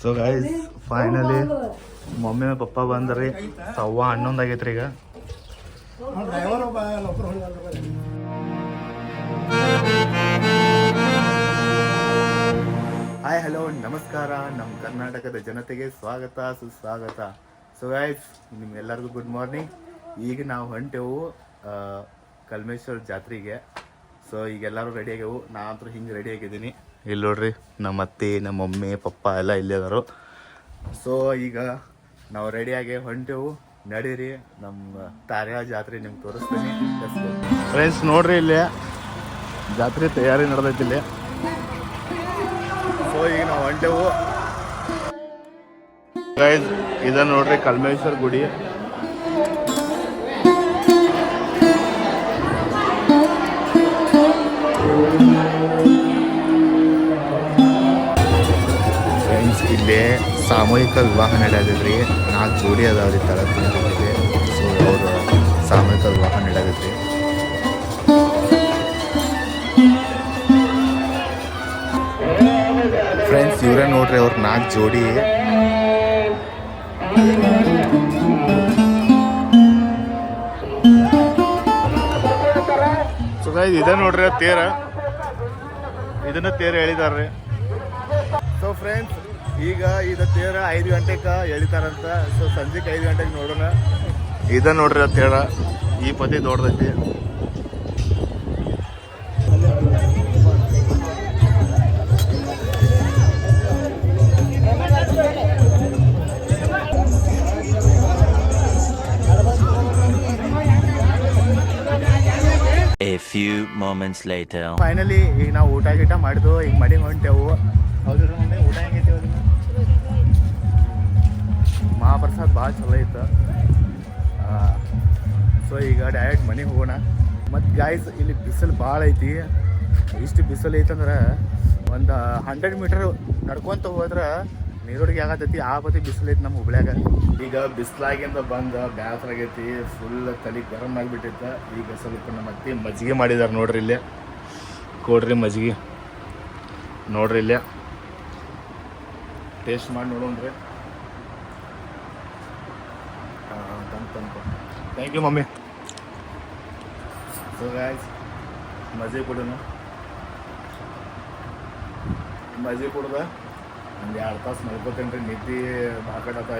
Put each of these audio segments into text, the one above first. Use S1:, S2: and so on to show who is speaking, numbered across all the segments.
S1: So guys finally mummy papa ಬಂದ್ರಿ. ಸವ್ವ ಹನ್ನೊಂದು ಆಗೈತ್ರಿ ಈಗ ಹಾಯ್ ಹಲೋ ನಮಸ್ಕಾರ. ನಮ್ಮ ಕರ್ನಾಟಕದ ಜನತೆಗೆ ಸ್ವಾಗತ ಸುಸ್ವಾಗತ. ಸೊ ಗಾಯ್ಸ್ ನಿಮ್ಗೆಲ್ಲರಿಗೂ ಗುಡ್ ಮಾರ್ನಿಂಗ್ ಈಗ ನಾವು ಹೊಂಟೆವು ಕಲ್ಮೇಶ್ವರ ಜಾತ್ರೆಗೆ. ಸೊ ಈಗ ಎಲ್ಲರೂ ರೆಡಿ ಆಗ್ಯಾವು. ನಾ ಅಂತೂ ಹಿಂಗೆ ರೆಡಿ ಆಗಿದ್ದೀನಿ. ಇಲ್ಲಿ ನೋಡ್ರಿ, ನಮ್ಮ ಅತ್ತೆ, ನಮ್ಮ ಮಮ್ಮಿ, ಪಪ್ಪ ಎಲ್ಲ ಇಲ್ಲೇ ಅದಾರು ಸೊ ಈಗ ನಾವು ರೆಡಿಯಾಗಿ ಹೊಂಟೆವು. ನಡೀರಿ, ನಮ್ಮ ತಾರ್ಯ ಜಾತ್ರೆ ನಿಮ್ಗೆ ತೋರಿಸ್ತೀನಿ. ಫ್ರೆಂಡ್ಸ್ ನೋಡ್ರಿ ಇಲ್ಲಿ ಜಾತ್ರೆ ತಯಾರಿ ನಡೆದೈತಿ ಇಲ್ಲಿ. ಸೊ ಈಗ ನಾವು ಹೊಂಟೆವು. ಗೈಸ್ ಇದ ನೋಡ್ರಿ ಕಲ್ಮೇಶ್ವರ ಗುಡಿ. ಇಲ್ಲಿ ಸಾಮೂಹಿಕ ವಿವಾಹ ನಡೆಯದ್ರಿ ನಾಲ್ಕು ಜೋಡಿ ಅದಾವ್ರಿ ತಳ ಕುಣಿತದಲ್ಲಿ ಸೊ ಅವರು ಸಾಮೂಹಿಕ ವಿವಾಹ ನಡೆಯದ್ರಿ ಫ್ರೆಂಡ್ಸ್ ಇವರೇ ನೋಡ್ರಿ ಅವ್ರ ನಾಲ್ಕು ಜೋಡಿ. ಇದ ನೋಡ್ರಿ ತೇರ. ಇದನ್ನ ತೇರ ಹೇಳಿದಾರ್ರಿ ಸೊ ಫ್ರೆಂಡ್ಸ್ ಈಗ ಇದು ತೇರ ಐದು ಗಂಟೆಗೆ ಎಳಿತಾರಂತ. ಸೊ ಸಂಜೆಗೆ ಐದು ಗಂಟೆಗೆ ನೋಡೋಣ. ಇದ ನೋಡ್ರಿ ಆ ತೇರ. ಈ ಪತಿ ದೊಡ್ಡದೈತಿ.
S2: Moments later.
S1: ಫೈನಲಿ ಈಗ ನಾವು ಊಟ ಗೀಟ ಮಾಡಿದ್ವು ಈಗ ಮಡಿ ಹೊಂಟೆವು. ಹೌದ್ರ ಊಟ ಹೆಂಗೈತಿ ಮಹಾಪ್ರಸಾದ್ ಭಾಳ ಚಲೋ ಇತ್ತು ಸೊ ಈಗ ಡೈರೆಕ್ಟ್ ಮನೆಗೆ ಹೋಗೋಣ. ಮತ್ತು ಗಾಯ್ಸ್ ಇಲ್ಲಿ ಬಿಸಿಲು ಭಾಳ ಐತಿ. ಇಷ್ಟು ಬಿಸಿಲು ಐತಂದ್ರೆ ಒಂದು ಹಂಡ್ರೆಡ್ ಮೀಟರ್ ನಡ್ಕೊತ ಹೋದ್ರೆ ನೀರೊಳಗೆ ಆಗತೈತಿ, ಆ ಬತ್ತಿ ಬಿಸಿಲೈತಿ ನಮ್ಮ ಹುಬ್ಳ್ಯಾಗ. ಈಗ ಬಿಸಿಲಾಗಿಂದ ಬಂದು ಬ್ಯಾಸರಾಗೈತಿ ಫುಲ್ ತಲೆ ಗರಂ ಆಗಿಬಿಟ್ಟೈತೆ ಈಗ ಸ್ವಲ್ಪ ನಮ್ಮ ಅತ್ತಿ ಮಜ್ಜಿಗೆ ಮಾಡಿದಾರೆ ನೋಡ್ರಿ ಇಲ್ಲೇ. ಕೊಡ್ರಿ ಮಜ್ಜಿಗೆ. ನೋಡ್ರಿ ಇಲ್ಲೇ. ಟೇಸ್ಟ್ ಮಾಡಿ ನೋಡೋಣ್ರಿ thank you mummy. So guys ಮಜ್ಜಿಗೆ ಕೊಡೋಣ ಮಜ್ಜಿಗೆ ಕುಡ್ದ? ಒಂದು ಎರಡು ತಾಸು ಮಲ್ಕೋತೇನ್ರಿ ನಿದ್ದೆ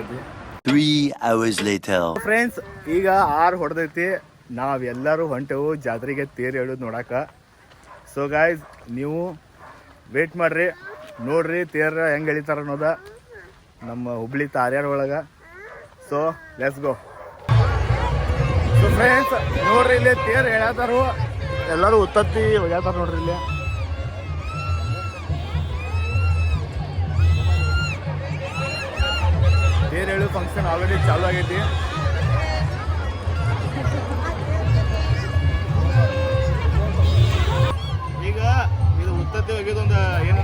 S1: ಐತಿ
S2: Three hours later.
S1: ಫ್ರೆಂಡ್ಸ್ ಈಗ ಆರು ಹೊಡೆದೈತಿ. ನಾವೆಲ್ಲರೂ ಹೊಂಟೆವು ಜಾತ್ರೆಗೆ ತೇರು ಹೇಳೋದು ನೋಡಾಕ. ಸೊ ಗಾಯ್ಸ್ ನೀವು ವೇಟ್ ಮಾಡ್ರಿ. ನೋಡ್ರಿ ತೇರ ಹೆಂಗೆ ಎಳಿತಾರ ಅನ್ನೋದ. ನಮ್ಮ ಹುಬ್ಳಿ ತಾರ್ಯಾರ ಒಳಗೆ. So let's go so friends ನೋಡ್ರಿ ಇಲ್ಲಿ ತೇರು ಹೇಳತ್ತಾರು ಎಲ್ಲರೂ ಉತ್ತತ್ತಿ ಹೋಗ್ಯಾತಾರ ನೋಡ್ರಿ ಇಲ್ಲಿ. ತೇರು ಹೇಳೋ ಫಂಕ್ಷನ್ ಆಲ್ರೆಡಿ ಚಾಲು ಆಗೈತಿ. ಈಗ ಇದು ಉತ್ತತೆ ಒಗೆದೊಂದು ಏನಂತಾರಲ್ಲ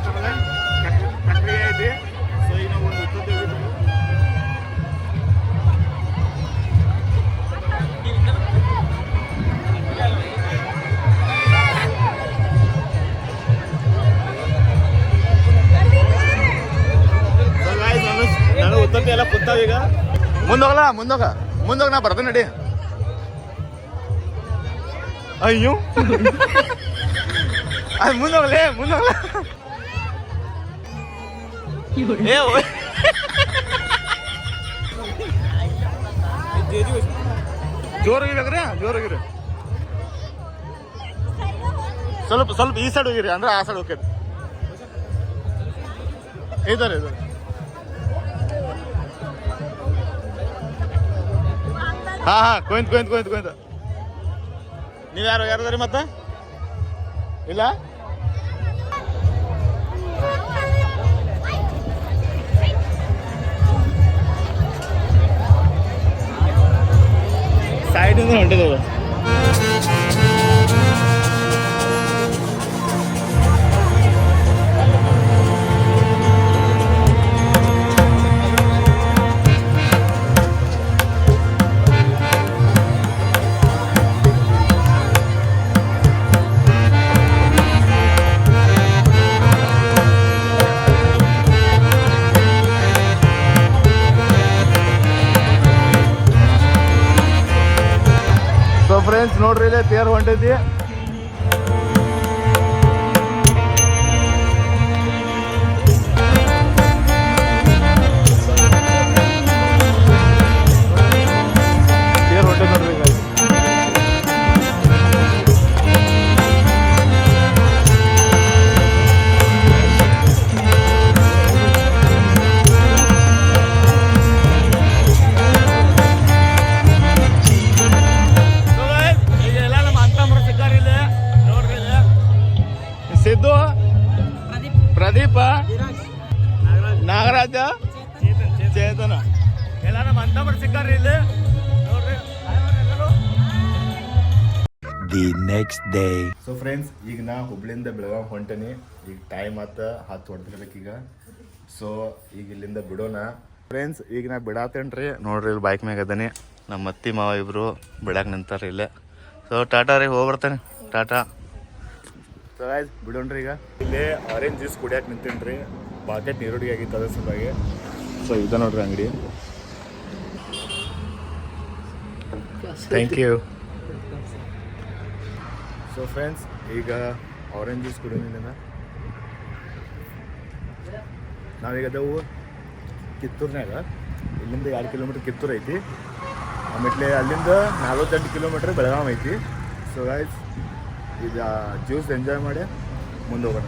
S1: ಈಗ? ಮುಂದೋಗಲ್ಲ ಮುಂದೋಗ. ಮುಂದೋಗ ನಾ ಬರ್ತೇನೆ ನಡಿ. ಅಯ್ಯೋ. ಅದು ಮುಂದೋಗಲೇ ಮುಂದೋಗಲ್ಲ. ಏ. ಜೋರಾಗಿರ್ರಿ ಜೋರಾಗಿರಿ ಸ್ವಲ್ಪ ಸ್ವಲ್ಪ ಈ ಸೈಡ್ ಹೋಗಿರಿ ಅಂದ್ರೆ ಆ ಸೈಡ್ ಹೋಗ್ರಿ. ಇದಾರೆ ಇದಾರೆ. ಹಾ ಹಾಂ ಕೊಯ್ತು ಕೊಯ್ತು ಕೊಯ್ತು ಕೊಯ್ತು ನೀವು ಯಾರು ಯಾರದ್ರಿ ಮತ್ತೆ? ಇಲ್ಲ? ಸೈಡಿಂದ ಹೊಂಟಿದವು ನೋಡ್ರಿ ಇಲ್ಲೇ ತೇರ್ ಹೊಂಟೈತಿ.
S3: ಇಲ್ಲಿ
S2: The next day.
S1: So friends ಈಗ ನಾ ಹುಬ್ಳಿಯಿಂದ ಬೆಳಗಾವ್ ಹೊಂಟೇನಿ. ಈಗ ಟೈಮ್ ಆತ ಹತ್ತು ಹೊಡೆದಿರ್ಬೇಕು ಈಗ. ಸೊ ಈಗ ಇಲ್ಲಿಂದ ಬಿಡೋಣ. ಫ್ರೆಂಡ್ಸ್ ಈಗ ನಾ ಬಿಡಾತೇನ್ರಿ. ನೋಡ್ರಿ ಇಲ್ಲಿ ಬೈಕ್ ಮ್ಯಾಗ ಅದನಿ. ನಮ್ಮ ಅತ್ತಿ ಮಾವ ಇಬ್ರು ಬಿಡಾಕ ನಿಂತಾರ ಇಲ್ಲೇ. ಸೊ ಟಾಟಾ ರೀ ಹೋಗಿ ಬರ್ತಾನೆ. ಟಾಟಾ. ಸೊ ಆಯ್ತು ಬಿಡೋಣ್ರಿ ಈಗ. ಇಲ್ಲೇ ಆರೆಂಜ್ ಜ್ಯೂಸ್ ಕುಡಿಯಕ್ಕೆ ನಿಂತೀನಿ ರೀ ಬಾಕೆಟ್ ನೀರುಡಿಗೆ ಆಗಿತ್ತು ಅದ್ರ ಸಲುವಾಗಿ. ಸೊ ಇದ ನೋಡ್ರಿ ಅಂಗಡಿ. ಥ್ಯಾಂಕ್ ಯು ಸೊ ಫ್ರೆಂಡ್ಸ್ ಈಗ ಆರೆಂಜ್ ಜ್ಯೂಸ್ ಕುಡಿಯೋದಿಲ್ಲ ನಾವೀಗ ಅದಾವು ಕಿತ್ತೂರ್ನಾಗ ಇಲ್ಲಿಂದ ಎರಡು ಕಿಲೋಮೀಟ್ರ್ ಕಿತ್ತೂರು ಐತಿ. ಆಮೇಲೆ ಅಲ್ಲಿಂದ ನಲ್ವತ್ತೆಂಟು ಕಿಲೋಮೀಟ್ರ್ ಬೆಳಗಾವಿ ಐತಿ. ಸೊ ಗಾಯ್ಸ್ ಈಗ ಜ್ಯೂಸ್ ಎಂಜಾಯ್ ಮಾಡಿ ಮುಂದೆ ಹೋಗೋಣ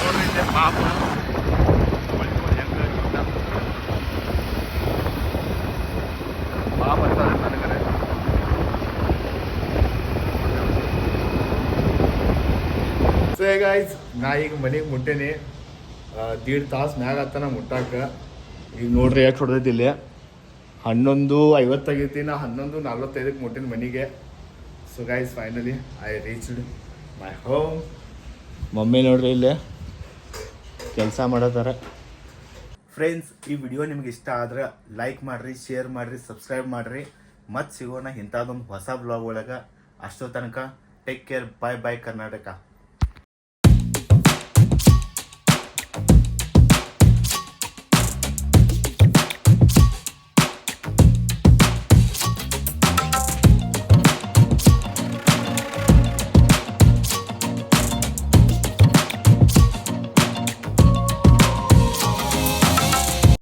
S1: ನೋಡ್ರಿ ಇಲ್ಲಿ ಪಾಪ ಪಾಪ ಅಂತಾರೆ ನನಗರೆ ಸೊ ಗಾಯ್ಸ್ ನಾ ಈಗ ಮನೆಗೆ ಮುಟ್ಟೇನಿ. ದೀಡ್ ತಾಸು ಮ್ಯಾಗ ಆತನ ಮುಟ್ಟಾಕ. ಈಗ ನೋಡ್ರಿ ಯಾಕೆ ಹೊಡೆದೈತಿ ಇಲ್ಲಿ. ಹನ್ನೊಂದು ಐವತ್ತಾಗೈತಿ ನಾ ಹನ್ನೊಂದು ನಲ್ವತ್ತೈದಕ್ಕೆ ಮುಟ್ಟಿನ ಮನೆಗೆ. So guys finally I reached my home mummy ನೋಡ್ರಿ ಇಲ್ಲೇ ಕೆಲಸ ಮಾಡತ್ತಾರ ಫ್ರೆಂಡ್ಸ್ ಈ ವಿಡಿಯೋ ನಿಮ್ಗೆ ಇಷ್ಟ ಆದ್ರೆ ಲೈಕ್ ಮಾಡಿರಿ ಶೇರ್ ಮಾಡಿರಿ ಸಬ್ಸ್ಕ್ರೈಬ್ ಮಾಡಿರಿ. ಮತ್ತೆ ಸಿಗೋಣ ಇಂಥದ್ದೊಂದು ಹೊಸ ಬ್ಲಾಗ್ ಒಳಗೆ. ಅಷ್ಟೋ ತನಕ take care bye bye Karnataka